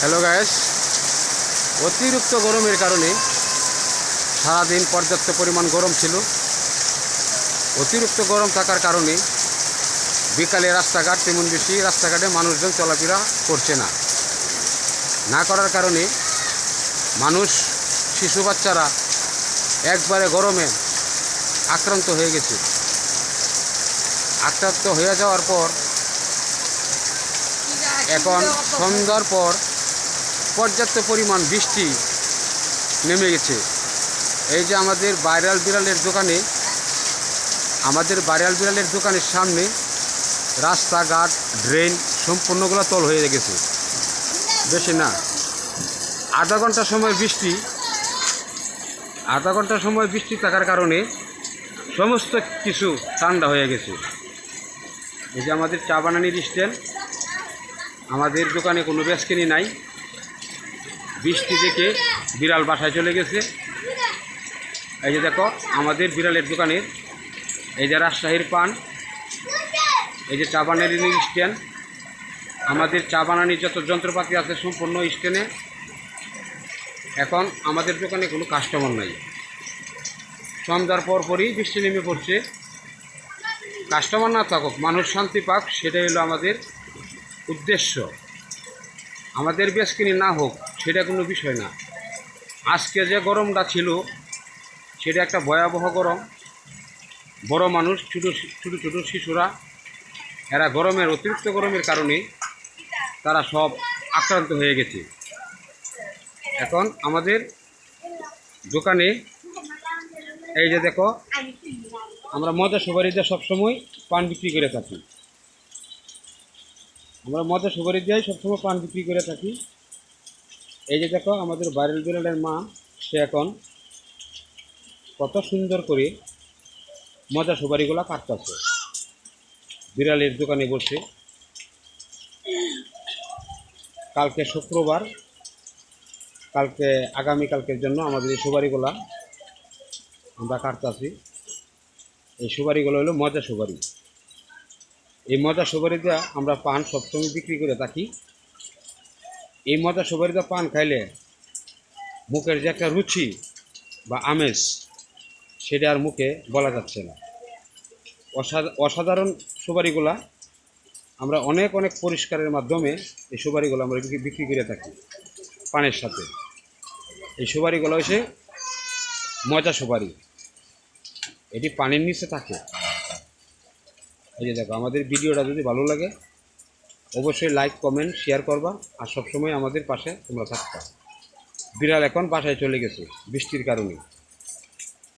Hello guys অতিরিক্ত গরমের কারণে সারাদিন পর্যাপ্ত পরিমাণ গরম ছিল। অতিরিক্ত গরম থাকার কারণে বিকালে রাস্তাঘাট তেমন বেশি রাস্তাঘাটে মানুষজন চলাফেরা করছে না। না করার কারণে মানুষ, শিশু বাচ্চারা একবারে গরমে আক্রান্ত হয়ে গেছে। আক্রান্ত হয়ে যাওয়ার পর, এখন সন্ধ্যার পর পর্যাপ্ত পরিমাণ বৃষ্টি নেমে গেছে। এই যে আমাদের বাইরাল বিড়ালের দোকানে, আমাদের বাইরাল বিড়ালের দোকানের সামনে রাস্তাঘাট, ড্রেন সম্পূর্ণগুলো তল হয়ে গেছে। বেশি না। আধা ঘণ্টা সময় বৃষ্টি, আধা ঘণ্টা সময় বৃষ্টি থাকার কারণে সমস্ত কিছু ঠান্ডা হয়ে গেছে। এই যে আমাদের চা বানানির স্ট্যান্ড, আমাদের দোকানে কোনো বেসকিনি নাই। বৃষ্টি থেকে বিড়াল বাসায় চলে গেছে। এই যে দেখো, আমাদের বিড়ালের দোকানের এই যে রাজশাহীর পান, এই যে চা বানানির স্ট্যান্ড। আমাদের চা বানানির যত যন্ত্রপাতি আছে সম্পূর্ণ স্ট্যান্ডে। এখন আমাদের দোকানে কোনো কাস্টমার নাই। সন্ধ্যার পর পরই বৃষ্টি নেমে পড়ছে। কাস্টমার না থাকুক, মানুষ শান্তি পাক, সেটাই হলো আমাদের উদ্দেশ্য। আমাদের বেশকিনি না হোক সেটা কোনো বিষয় না। আজকে যে গরমটা ছিল, সেটা একটা ভয়াবহ গরম। বড় মানুষ, ছোটো ছোটো ছোটো শিশুরা, এরা গরমের, অতিরিক্ত গরমের কারণে তারা সব আক্রান্ত হয়ে গেছে। এখন আমাদের দোকানে, এই যে দেখো, আমরা মজা সুপারিতে সবসময় পান বিক্রি করে থাকি। আমরা মজা সুপারি দিয়ে সবসময় পান বিক্রি করে থাকি। এই যে দেখো, আমাদের বাইরের বিড়ালের মা, সে এখন কত সুন্দর করে মজা সুপারিগুলো কাটতেছে। বিড়ালের দোকানে বসে। কালকে শুক্রবার, কালকে আগামীকালকের জন্য আমাদের এই সুপারিগুলা আমরা কাটতেছি। এই সুপারিগুলো হলো মজা সুপারি। এই মজা সুপারিতে আমরা পান সবসময় বিক্রি করে থাকি। এই মজা সুপারিতে পান খাইলে মুখের যে একটা রুচি বা আমেজ, সেটা আর মুখে বলা যাচ্ছে না। অসা- অসাধারণ সুপারিগুলা আমরা অনেক অনেক পরিষ্কারের মাধ্যমে এই সুপারিগুলো আমরা বিক্রি করে থাকি পানের সাথে। এই সুপারিগুলো হচ্ছে মজা সুপারি। এটি পানির নিচে থাকে। এই যে দেখো, আমাদের ভিডিওটা যদি ভালো লাগে অবশ্যই লাইক কমেন্ট শেয়ার করবা আর সবসময় আমাদের পাশে তোমরা থাকবা। বিড়াল এখন বাসায় চলে গেছে, বৃষ্টির কারণে।